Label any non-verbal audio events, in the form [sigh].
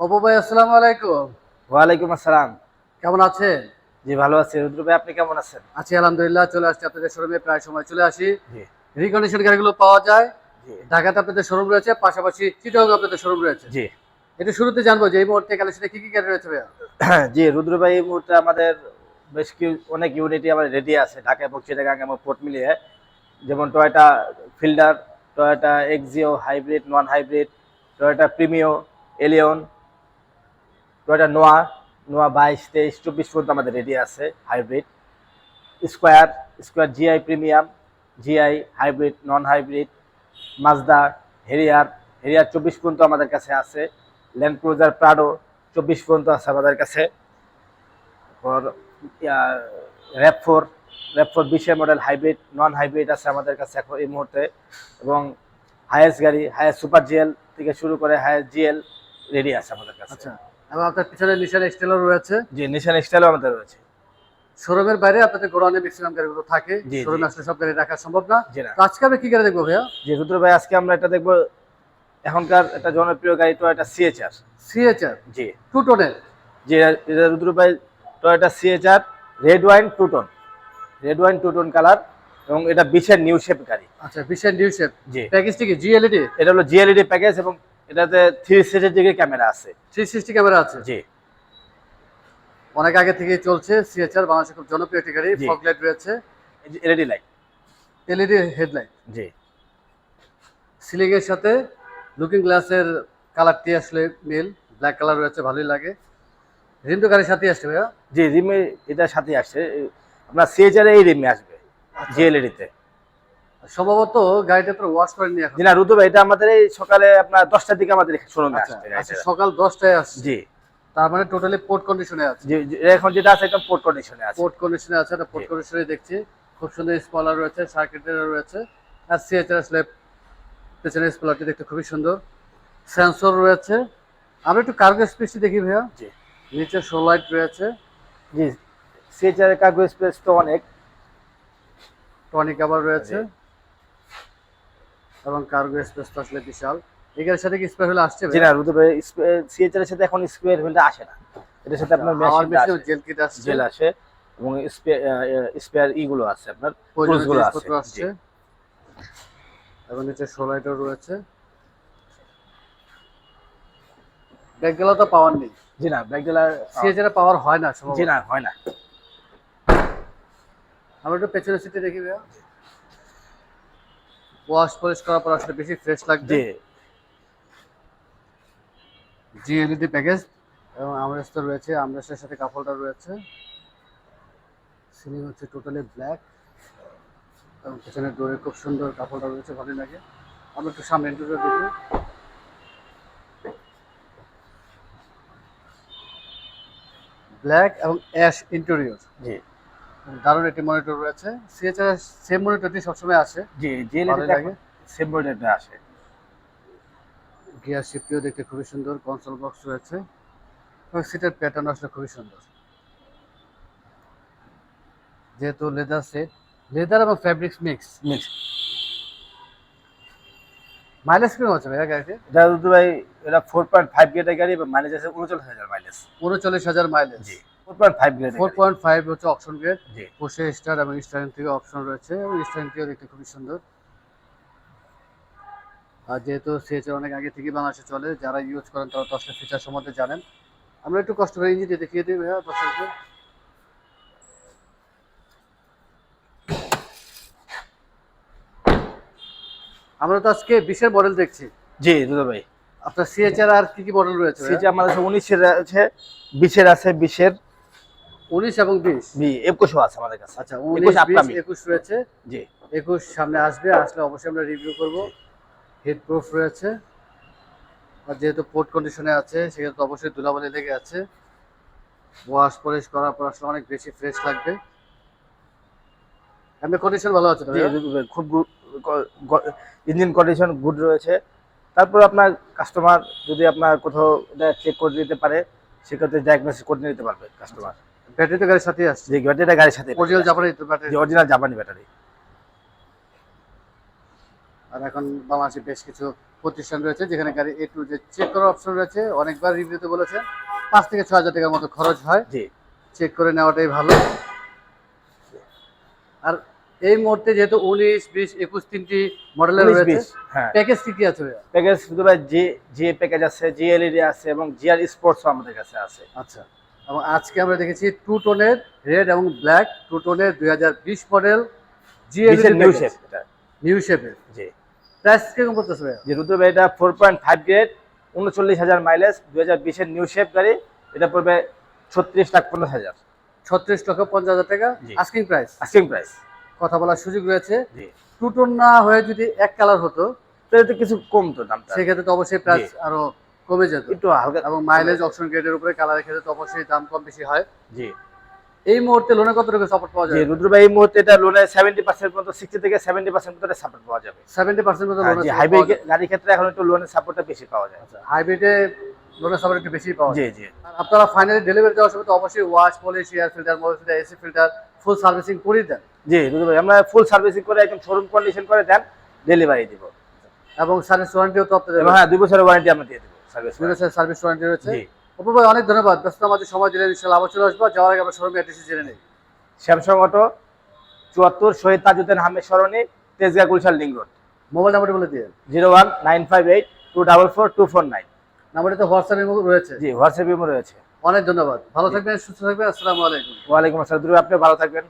অপু ভাই আসসালামু আলাইকুম। ওয়ালাইকুম আসসালাম। কেমন আছেন? জি ভালো আছি। রুদ্র ভাই আপনি কেমন আছেন? আছি আলহামদুলিল্লাহ চলে আসছি আপনাদের শোরুমে প্রায় সময় চলে আসি। জি। রিকন্ডিশন গাড়িগুলো পাওয়া যায়। ঢাকাতে আপনাদের শোরুম রয়েছে পাশাপাশি চিটাগং আপনাদের শোরুম রয়েছে। জি। এটা শুরুতে জানব যে এই মুহূর্তে কালেকশনে কি কি গাড়ি রয়েছে ভাইয়া? [clears throat] জি রুদ্র ভাই এই মুহূর্তে আমাদের বেশ কি অনেক ইউনিটি আমার রেডি আছে ঢাকা এবং চিটাগাং এবং পোর্ট মিলিয়ে। যেমন Toyota Fielder Toyota Axio hybrid non hybrid Toyota Premio Allion Toyota Noah Noah বাইশ, তেইশ, চব্বিশ পর্যন্ত আমাদের রেডি আছে hybrid square square GI premium GI hybrid non hybrid Mazda Harrier Harrier চব্বিশ পর্যন্ত আমাদের কাছে আছে ল্যান্ড ক্রুজার প্রাডো চব্বিশ পর্যন্ত আছে আমাদের কাছে র্যাপ ফোর র্যাপ ফোর বিশের মডেল হাইব্রিড নন হাইব্রিড আছে আমাদের কাছে এখন এই মুহূর্তে, এবং হায়েস্ট গাড়ি হায়েস্ট সুপার জিএল থেকে শুরু করে হায়েস্ট জিএল রেডি আছে আমাদের কাছে। আচ্ছা। এবং আপনার পিছনে নিশান এক্সটেলার রয়েছে। জি নিশান স্টাইলও আমাদের রয়েছে। শোরুমের বাইরে আপনাদের গোডাউনে ম্যাক্সিমাম গাড়িগুলো থাকে। জি, শোরুমে আসলে সব গাড়ি রাখা সম্ভব না। জি আজকে আমি কি গাড়ি দেখব ভাইয়া? যে রুদ্র ভাই আজকে আমরা এটা দেখব এখনকার একটা জনপ্রিয় গাড়ি টয়োটা সিএচআর সিএচআর জি। টু টোনের যে এটা রুদ্র ভাই Toyota CHR red wine two tone red wine two tone colour এবং এটা বিশের নিউ শেপ গাড়ি। আচ্ছা বিশেষ নিউ শেপ জি। প্যাকেজটি কি জিএলইডি এটা হলো জিএলইডি প্যাকেজ এবং এটাতে থ্রি সিক্সটি ডিগ্রি ক্যামেরা আছে। থ্রি সিক্সটি ক্যামেরা আছে? জি। অনেক আগে থেকেই চলছে সিএচআর বাংলাদেশের খুব জনপ্রিয় একটি গাড়ি জি। ফগ লাইট রয়েছে। এলইডি লাইট এলইডি হেডলাইট জি। সিলিং এর সাথে লুকিং গ্লাসের কালারটি আসলে মিল ব্ল্যাক কালার রয়েছে ভালোই লাগে। রিম তো গাড়ির সাথেই আসছে ভাইয়া? জি রিমে এটার সাথে আসছে। আপনার সিএচআর এই রিমে আসবে জিএলইডি তে। সম্ভবত গাড়িটা তো ওয়াশ করেননি এখন। না রুদ্র ভাই এটা আমাদের এই সকালে আপনার দশটার দিকে আমাদের শোরুমে আচ্ছা, আসছে আচ্ছা, সকাল দশটায় আসছে। জি। তার মানে টোটালি পোর্ট কন্ডিশনে আছে। এখন যেটা আছে একদম পোর্ট কন্ডিশনে আছে। পোর্ট কন্ডিশনে আছে এটা পোর্ট। কন্ডিশনে দেখছি। খুব সুন্দর স্পলার রয়েছে সার্কিটের রয়েছে। আর সিএচআর আসলে পেছনের স্পলারটি দেখতে খুবই সুন্দর। সেন্সর রয়েছে। আমরা একটু কার্গো স্পেসটি দেখি ভাইয়া। জি। নিচে শো লাইট রয়েছে। জি সিএচআর এর কার্গো স্পেস তো অনেক। টনিক আবার রয়েছে। এবং কার্গো স্পেস তো আসলে বিশাল এগুলোর সাথে কি স্পেয়ার হলে আসছে জি না রুদ্র ভাই সিএচআর এর সাথে এখন স্কোয়ার হুইলটা আসে না। এটার সাথে আপনার মেশিনে জেল কিট আসছে। জেল আসে এবং স্পেয়ার ইগুলো আছে আপনার টুলসগুলো আছে। এবং নিচে শো রয়েছে। ব্যাগগুলো তো পাওয়ার নেই। জি না ব্যাক ডিলার সিএজের পাওয়ার হয় না। জি না হয় না। আমরা একটু পেছনের সিটে দেখি ভাইয়া। ওয়াশ পলিশ করার পর আসলে বেশি ফ্রেশ লাগবে। জি। জি এলইডি প্যাকেজ এবং আমরেস্ট রয়েছে আমরেস্টের সাথে কাপড়টা রয়েছে। সিলিং হচ্ছে টোটালি ব্ল্যাক এবং পেছনের ডোরে খুব সুন্দর কাপড়টা রয়েছে ভালোই লাগে। আমরা একটু সামনে ইন্টারভিউ দেখি। ব্ল্যাক এবং অ্যাশ ইন্টেরিয়র জি। দারুণ একটি মনিটর রয়েছে। সিএচআর সেম মনিটরটি সবসময় আসে। জি জি ভালোই লাগে। সেম মডেলটা আসে। গিয়ার শিফটিও দেখতে খুবই সুন্দর কনসোল বক্স রয়েছে। এবং সিটের প্যাটার্ন আসলে খুবই সুন্দর। যেহেতু লেদার সেট লেদার এবং ফ্যাব্রিক্স মিক্স মিক্স মাইলেজ কীরকম আছে ভাইয়া গাড়িতে? এটা রুদ্র ভাই এটা ফোর পয়েন্ট ফাইভ গেটের গাড়ি এবং মাইলেজ আছে উনচল্লিশ হাজার মাইলেজ উনচল্লিশ হাজার মাইলেজ জি। ফোর পয়েন্ট ফাইভ গেটের ফোর পয়েন্ট ফাইভ হচ্ছে অপশন গ্রেড জি। পোষে স্টার এবং স্টারিং থেকে অপশন রয়েছে। দেখতে খুবই সুন্দর। আর যেহেতু সিএচআর অনেক আগে থেকেই বাংলাদেশে চলে যারা ইউজ করেন তারা আসলে ফিচার সম্বন্ধে জানেন। আমরা একটু কষ্ট করে ইঞ্জিনটি দেখিয়ে দিই ভাইয়া আমরা তো আজকে বিশের মডেল দেখছি। জি রুদ্র ভাই। আপনার সিএচআর আর কি কি মডেল রয়েছে? সিটি আমাদের উনিশের আছে বিশের আছে বিশের। উনিশ এবং বিশ। একুশও আছে আমাদের কাছে। আচ্ছা উনিশ একুশ রয়েছে। জি। একুশ সামনে আসবে আসলে অবশ্যই আমরা রিভিউ করব। হিট প্রুফ রয়েছে। আর যেহেতু পোর্ট কন্ডিশনে আছে সেক্ষেত্রে অবশ্যই ধুলাবালি লেগে আছে। ওয়াশ পলিশ করার পর আসলে অনেক বেশি ফ্রেশ লাগবে। এমনি কন্ডিশন ভালো আছে খুব ইঞ্জিন কন্ডিশন গুড রয়েছে। তারপর আপনার কাস্টমার যদি আপনার কোথাও চেক করে দিতে পারে সেক্ষেত্রে ডায়াগনোসিস করে নিতে পারবে কাস্টমার ব্যাটারি তো গাড়ির সাথেই আসছে যে ব্যাটারিটা গাড়ির সাথে অরিজিনাল জাপানি ব্যাটারি। অরিজিনাল জাপানি ব্যাটারি। আর এখন বাংলাদেশে বেশ কিছু প্রতিষ্ঠান রয়েছে যেখানে গাড়ি এ টু যে চেক করার অপশন রয়েছে। অনেকবার রিভিউতে বলেছেন পাঁচ থেকে ছয় হাজার টাকার মতো খরচ হয়। জি। চেক করে নেওয়াটাই ভালো। আর এই মুহূর্তে যেহেতু উনিশ বিশ একুশ তিনটি মডেলের রয়েছে হ্যাঁ। প্যাকেজ কি কি আছে প্যাকেজ শুধু ভাই জি জি প্যাকেজ আছে জিএলইডি আছে এবং জিআর স্পোর্টসও আমাদের কাছে আছে। আচ্ছা। এবং আজকে আমরা দেখেছি টু টোনের রেড এবং ব্ল্যাক টু টোনের দুই হাজার বিশ মডেল বিশের নিউ শেপ নিউ শেপের জি। প্রাইস কীরকম পড়তেছে যে রুদ্র ভাই এটা ফোর পয়েন্ট ফাইভ গ্রেড উনচল্লিশ হাজার মাইলেজ দুই হাজার বিশের নিউ শেপ গাড়ি এটা পড়বে ছত্রিশ লাখ পনেরো হাজার। ছত্রিশ লক্ষ পঞ্চাশ হাজার টাকা। আস্কিং প্রাইস আস্কিং প্রাইস কথা বলার সুযোগ রয়েছে। জি। টু টোন না হয়ে যদি এক কালার হতো তাহলে তো কিছু কমতো দাম সেক্ষেত্রে তো অবশ্যই প্রাইস আরও কমে যেত। একটু হালকা এবং মাইলেজ অপশন গ্রেডের উপরে কালারের ক্ষেত্রে তো অবশ্যই দাম কম বেশি হয়। জি। এই মুহূর্তে লোনে কত টাকা সাপোর্ট পাওয়া যায় রুদ্র ভাই এই মুহূর্তে এটা লোনে সেভেন্টি পার্সেন্ট পর্যন্ত সিক্সটি থেকে সেভেন্টি পার্সেন্ট পর্যন্ত সাপোর্ট পাওয়া যাবে। সেভেন্টি পার্সেন্ট মতো আর লোনে হাইব্রিড গাড়ির ক্ষেত্রে এখন একটু লোনের সাপোর্টটা বেশি পাওয়া যায়। হাইব্রিডে লোনের সাপোর্ট একটু বেশি পাওয়া যায়। জি। জি আর আপনারা ফাইনালি ডেলিভারি দেওয়ার সময় তো অবশ্যই wash polish air filter mobile filter AC filter full servicing করে দেন। জি রুদ্র ভাই আমরা ফুল সার্ভিসিং করে একদম শোরুম কন্ডিশন করে দেন ডেলিভারি দিব। এবং সার্ভিস ওয়ারেন্টিও তো আপনাদের হ্যাঁ দুই বছরের ওয়ারেন্টি আমরা দিয়ে দেবো। সার্ভিস সার্ভিস ওয়ারেন্টি রয়েছে। অপু ভাই অনেক ধন্যবাদ। ব্যস্ত আমাদের সময় দিলেন ইনশাল্লাহ আবার চলে আসব। যাওয়ার আগে আমরা শোরুমে অ্যাড্রেস জেনে নেই। স্যামসাং অটো চুয়াত্তর Shaheed Tajuddin Ahmed Sarani Tejgaon Gulshan link road. Mobile নাম্বারটি বলে দিয়ে zero one nine five eight two double four two four nine. নাম্বারটি তো হোয়াটসঅ্যাপে রয়েছে। জি হোয়াটসঅ্যাপ ইমো রয়েছে। অনেক ধন্যবাদ। ভালো থাকবেন সুস্থ থাকবেন। আসসালামু আলাইকুম। ওয়ালাইকুম আসসালাম। আপনি ভালো থাকবেন।